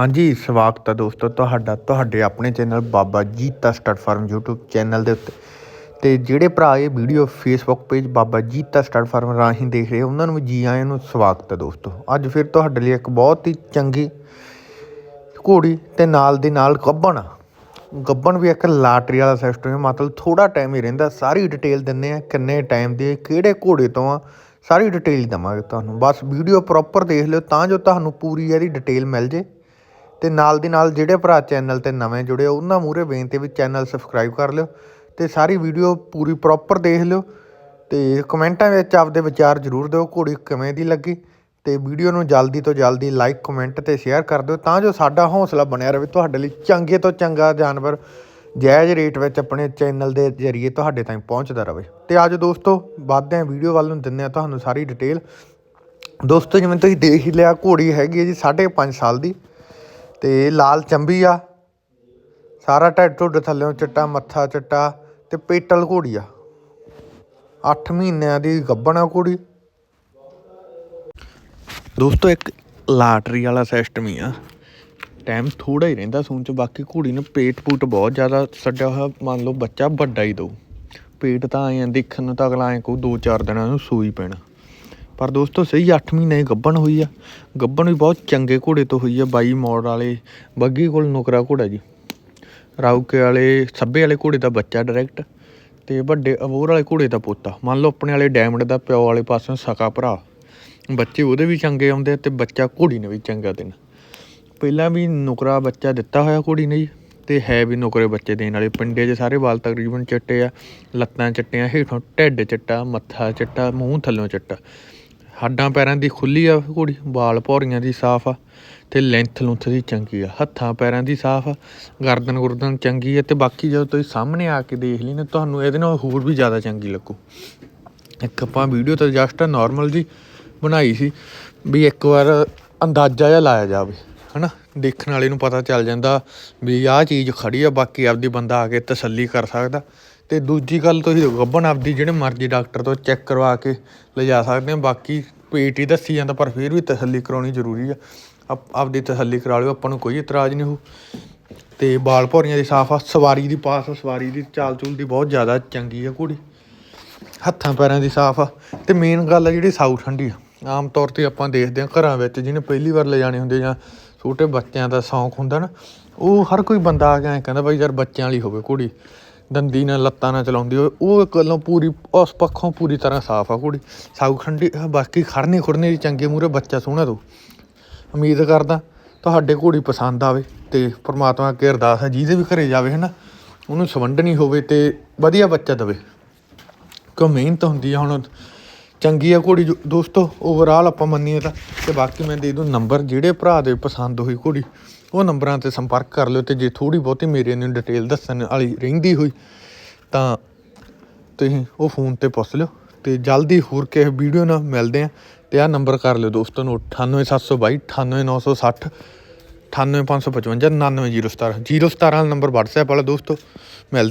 ਹਾਂਜੀ, ਸਵਾਗਤ ਹੈ ਦੋਸਤੋ ਤੁਹਾਡਾ, ਤੁਹਾਡੇ ਆਪਣੇ channel Baba Jeeta stud farm YouTube channel ਦੇ ਉੱਤੇ। ਤੇ ਜਿਹੜੇ ਭਰਾ ਇਹ video Facebook page Baba Jeeta stud farm ਰਾਹੀਂ ਦੇਖ ਰਹੇ ਉਹਨਾਂ ਨੂੰ ਵੀ ਜੀ ਆਇਆਂ ਨੂੰ ਸਵਾਗਤ ਹੈ ਦੋਸਤੋ। ਅੱਜ ਫਿਰ ਤੁਹਾਡੇ ਲਈ ਇੱਕ ਬਹੁਤ ਹੀ ਚੰਗੀ ਘੋੜੀ ਤੇ ਨਾਲ ਦੇ ਨਾਲ ਗੱਬਣ ਗੱਬਣ ਵੀ ਇੱਕ ਲਾਟਰੀ ਵਾਲਾ ਸਿਸਟਮ ਹੈ ਮਤਲਬ ਥੋੜਾ ਟਾਈਮ ਹੀ ਰਹਿੰਦਾ, ਸਾਰੀ ਡਿਟੇਲ ਦਿੰਨੇ ਆ, ਕਿੰਨੇ ਟਾਈਮ ਦੀ, ਕਿਹੜੇ ਘੋੜੇ ਤੋਂ ਆ, ਸਾਰੀ ਡਿਟੇਲ ਦਵਾਂਗੇ ਤੁਹਾਨੂੰ। ਬਸ ਵੀਡੀਓ ਪ੍ਰੋਪਰ ਦੇਖ ਲਿਓ, ਤਾਂ ਜੋ ਤੁਹਾਨੂੰ ਪੂਰੀ ਇਹਦੀ ਡਿਟੇਲ ਮਿਲ ਜੇ। ਤੇ ਨਾਲ ਦੀ ਨਾਲ ਜਿਹੜੇ ਭਰਾ ਚੈਨਲ ਤੇ ਨਵੇਂ ਜੁੜੇ ਹੋ, ਉਹਨਾਂ ਮੂਰੇ ਬੇਨਤੀ ਵੀ ਚੈਨਲ ਸਬਸਕ੍ਰਾਈਬ ਕਰ ਲਿਓ ਤੇ ਸਾਰੀ ਵੀਡੀਓ ਪੂਰੀ ਪ੍ਰੋਪਰ ਦੇਖ ਲਿਓ ਤੇ ਕਮੈਂਟਾਂ ਵਿੱਚ ਆਪਦੇ ਵਿਚਾਰ ਜ਼ਰੂਰ ਦਿਓ ਘੋੜੀ ਕਿਵੇਂ ਦੀ ਲੱਗੀ ਤੇ ਵੀਡੀਓ ਨੂੰ ਜਲਦੀ ਤੋਂ ਜਲਦੀ ਲਾਈਕ ਕਮੈਂਟ ਤੇ ਸ਼ੇਅਰ ਕਰ ਦਿਓ ਤਾਂ ਜੋ ਸਾਡਾ ਹੌਸਲਾ ਬਣਿਆ ਰਹੇ ਤੁਹਾਡੇ ਲਈ ਚੰਗੇ ਤੋਂ ਚੰਗਾ ਜਾਨਵਰ ਜਾਇਜ਼ ਰੇਟ ਵਿੱਚ ਆਪਣੇ ਚੈਨਲ ਦੇ ਜ਼ਰੀਏ ਤੁਹਾਡੇ ਤਾਈਂ ਪਹੁੰਚਦਾ ਰਹੇ। ਤੇ ਅੱਜ ਦੋਸਤੋ ਵੱਧਦੇ ਹਾਂ ਵੀਡੀਓ ਵੱਲ ਨੂੰ ਦਿੰਦੇ ਹਾਂ ਤੁਹਾਨੂੰ ਸਾਰੀ ਡਿਟੇਲ ਦੋਸਤੋ ਜਿਵੇਂ ਤੁਸੀਂ ਦੇਖ ਹੀ ਲਿਆ ਘੋੜੀ ਹੈਗੀ ਹੈ ਜੀ 5.5 ਸਾਲ ਦੀ। ਤੇ ਲਾਲ ਚੰਬੀ ਆ। ਸਾਰਾ ਢੱਡ ਢੁੱਡ ਥੱਲੇੋਂ ਚਿੱਟਾ, ਮੱਥਾ ਚਿੱਟਾ ਤੇ ਪੇਟਲ ਘੋੜੀ ਆ। 8 ਮਹੀਨਿਆਂ ਦੀ ਗੱਭਣ ਆ ਘੋੜੀ। ਦੋਸਤੋ, ਇੱਕ ਲਾਟਰੀ ਵਾਲਾ ਸਿਸਟਮ ਹੀ ਆ। ਟਾਈਮ ਥੋੜਾ ਹੀ ਰਹਿੰਦਾ ਸੂਣ ਚ, ਬਾਕੀ ਘੋੜੀ ਨੂੰ ਪੇਟ ਪੂਟ ਬਹੁਤ ਜ਼ਿਆਦਾ ਛੱਡਿਆ ਹੋਇਆ। ਮੰਨ ਲਓ ਬੱਚਾ ਵੱਡਾ ਹੀ ਦਊ ਪੇਟ ਤਾਂ ਆਏ ਆ, ਦੇਖਣ ਨੂੰ ਤਾਂ ਅਗਲਾ ਐਂ ਕਹੂ 2-4 ਦਿਨਾਂ ਨੂੰ ਸੂਈ ਪੈਣਾ। ਪਰ ਦੋਸਤੋ, ਸਹੀ 8 ਮਹੀਨੇ ਗੱਬਣ ਹੋਈ ਆ। ਗੱਬਣ ਵੀ ਬਹੁਤ ਚੰਗੇ ਘੋੜੇ ਤੋਂ ਹੋਈ ਆ, ਬਾਈ ਮੋੜ ਵਾਲੇ, ਬੱਗੀ ਕੋਲ ਨੁਕਰਾ ਘੋੜਾ ਜੀ। ਰਾਉਕੇ ਵਾਲੇ, ਸੱਬੇ ਵਾਲੇ ਘੋੜੇ ਦਾ ਬੱਚਾ ਡਾਇਰੈਕਟ ਤੇ ਵੱਡੇ ਅਵੋਰ ਵਾਲੇ ਘੋੜੇ ਦਾ ਪੋਤਾ। ਮੰਨ ਲਓ, ਆਪਣੇ ਵਾਲੇ ਡਾਇਮੰਡ ਦਾ ਪਿਓ ਵਾਲੇ ਪਾਸੋਂ ਸਕਾ ਭਰਾ। ਬੱਚੇ ਉਹਦੇ ਵੀ ਚੰਗੇ ਆਉਂਦੇ ਆ ਤੇ ਬੱਚਾ ਘੋੜੀ ਨੇ ਵੀ ਚੰਗਾ ਦੇਣਾ। ਪਹਿਲਾਂ ਵੀ ਨੁਕਰਾ ਬੱਚਾ ਦਿੱਤਾ ਹੋਇਆ ਘੋੜੀ ਨੇ ਜੀ, ਤੇ ਹੈ ਵੀ ਨੁਕਰੇ ਬੱਚੇ ਦੇਣ ਵਾਲੇ। ਪਿੰਡੇ 'ਚ ਸਾਰੇ ਵਾਲ ਤਕਰੀਬਨ ਚਿੱਟੇ ਆ, ਲੱਤਾਂ ਚਿੱਟੀਆਂ, ਹੇਠੋਂ ਢਿੱਡ ਚਿੱਟਾ, ਮੱਥਾ ਚਿੱਟਾ, ਮੂੰਹ ਥੱਲੋਂ ਚਿੱਟਾ। ਹੱਡਾਂ ਪੈਰਾਂ ਦੀ ਖੁੱਲੀ ਆ ਘੋੜੀ, ਵਾਲ ਭੌਰੀਆਂ ਦੀ ਸਾਫ਼ ਆ ਤੇ ਲੈਂਥ ਲੁੰਥ ਦੀ ਚੰਗੀ ਆ, ਹੱਥਾਂ ਪੈਰਾਂ ਦੀ ਸਾਫ਼ ਆ, ਗਰਦਨ ਗੁਰਦਨ ਚੰਗੀ ਆ ਤੇ ਬਾਕੀ ਜਦੋਂ ਤੁਸੀਂ ਸਾਹਮਣੇ ਆ ਕੇ ਦੇਖ ਲਈ ਨਾ, ਤੁਹਾਨੂੰ ਇਹਦੇ ਨਾਲ ਹੋਰ ਵੀ ਜ਼ਿਆਦਾ ਚੰਗੀ ਲੱਗੂ। ਇੱਕ ਆਪਾਂ ਵੀਡੀਓ ਤਾਂ ਜਸਟ ਨਾਰਮਲ ਜੀ ਬਣਾਈ ਸੀ ਵੀ ਇੱਕ ਵਾਰ ਅੰਦਾਜ਼ਾ ਜਿਹਾ ਲਾਇਆ ਜਾਵੇ, ਹਨਾ? ਦੇਖਣ ਵਾਲੇ ਨੂੰ ਪਤਾ ਚੱਲ ਜਾਂਦਾ ਵੀ ਆਹ ਚੀਜ਼ ਖੜੀ ਆ, ਬਾਕੀ ਆਪਦੀ ਬੰਦਾ ਆ ਕੇ ਤਸੱਲੀ ਕਰ ਸਕਦਾ। ਤੇ ਦੂਜੀ ਗੱਲ ਤੁਸੀਂ ਗੱਭਣ ਆਪਦੀ ਜਿਹੜੇ ਮਰਜ਼ੀ ਡਾਕਟਰ ਤੋਂ ਚੈੱਕ ਕਰਵਾ ਕੇ ਲਿਜਾ ਸਕਦੇ ਹੋ ਬਾਕੀ ਪੇਟ ਹੀ ਦੱਸੀ ਜਾਂਦਾ, ਪਰ ਫਿਰ ਵੀ ਤਸੱਲੀ ਕਰਾਉਣੀ ਜ਼ਰੂਰੀ ਆ। ਆਪ- ਆਪਦੀ ਤਸੱਲੀ ਕਰਾ ਲਿਓ, ਆਪਾਂ ਨੂੰ ਕੋਈ ਇਤਰਾਜ਼ ਨਹੀਂ ਹੋ ਤੇ ਬਾਲ ਭੌਰੀਆਂ ਦੀ ਸਾਫ਼ ਆ, ਸਵਾਰੀ ਦੀ ਪਾਸ ਸਵਾਰੀ ਦੀ ਚਾਲ ਚੂਲ ਦੀ ਬਹੁਤ ਜ਼ਿਆਦਾ ਚੰਗੀ ਆ ਕੁੜੀ ਹੱਥਾਂ ਪੈਰਾਂ ਦੀ ਸਾਫ਼ ਆ, ਤੇ ਮੇਨ ਗੱਲ ਆ ਜਿਹੜੀ ਸਾਊ ਠੰਡੀ ਆ। ਆਮ ਤੌਰ ਤੇ ਆਪਾਂ ਦੇਖਦੇ ਆ ਘਰਾਂ ਵਿੱਚ ਜਿਹਨੇ ਪਹਿਲੀ ਵਾਰ ਲਿਜਾਣੇ ਹੁੰਦੇ ਜਾਂ ਛੋਟੇ ਬੱਚਿਆਂ ਦਾ ਸ਼ੌਂਕ ਹੁੰਦਾ ਨਾ, ਉਹ ਹਰ ਕੋਈ ਬੰਦਾ ਆ ਕੇ ਐਂ ਕਹਿੰਦਾ, ਬਾਈ ਯਾਰ ਬੱਚਿਆਂ ਵਾਲੀ ਹੋਵੇ ਕੁੜੀ ਦੰਦੀ ਨਾਲ ਲੱਤਾਂ ਨਾਲ ਚਲਾਉਂਦੀ ਹੋਵੇ ਉਹ ਇੱਕ ਗੱਲੋਂ ਪੂਰੀ, ਉਸ ਪੱਖੋਂ ਪੂਰੀ ਤਰ੍ਹਾਂ ਸਾਫ਼ ਆ ਘੋੜੀ ਸਾਊ ਠੰਡੀ ਬਾਕੀ ਖੜਨੀ ਖੁੜਨੀ ਦੀ ਚੰਗੇ ਮੂਰੇ ਬੱਚਾ ਸੋਹਣਾ ਦੋ ਉਮੀਦ ਕਰਦਾ ਤੁਹਾਡੇ ਘੋੜੀ ਪਸੰਦ ਆਵੇ ਤੇ ਪ੍ਰਮਾਤਮਾ ਅੱਗੇ ਅਰਦਾਸ ਹੈ ਜਿਹਦੇ ਵੀ ਘਰੇ ਜਾਵੇ ਹਨਾ, ਉਹਨੂੰ ਸਵੰਡਣੀ ਹੋਵੇ ਤੇ ਵਧੀਆ ਬੱਚਾ ਦੇਵੇ। ਕਿਉਂ ਮਿਹਨਤ ਹੁੰਦੀ ਆ ਹੁਣ ਚੰਗੀ ਆ ਘੋੜੀ ਜੋ- ਦੋਸਤੋ ਓਵਰਆਲ ਆਪਾਂ ਮੰਨੀਏ ਤਾਂ। ਤੇ ਬਾਕੀ ਮੈਂ ਦੇ ਦੂੰ ਨੰਬਰ ਜਿਹੜੇ ਭਰਾ ਦੇ ਪਸੰਦ ਹੋਈ ਘੋੜੀ, ਉਹ ਨੰਬਰਾਂ ਤੇ ਸੰਪਰਕ ਕਰ ਲਿਓ ਤੇ ਜੇ ਥੋੜੀ ਬਹੁਤੀ ਮੇਰੇ ਨੂੰ ਡਿਟੇਲ ਦੱਸਣ ਵਾਲੀ ਰਹਿੰਦੀ ਹੋਈ, ਤਾਂ ਤੁਸੀਂ ਉਹ ਫੋਨ ਤੇ ਪੁੱਛ ਲਿਓ। ਤੇ ਜਲਦੀ ਹੋਰ ਕਿਸੇ ਵੀਡੀਓ ਨਾਲ ਮਿਲਦੇ ਆ ਤੇ ਆਹ ਨੰਬਰ ਕਰ ਲਿਓ ਦੋਸਤੋ ਨੂੰ 98722 98960 98555 99017 017 ਵਾਲਾ ਨੰਬਰ WhatsApp ਵਾਲਾ ਦੋਸਤੋ ਮਿਲ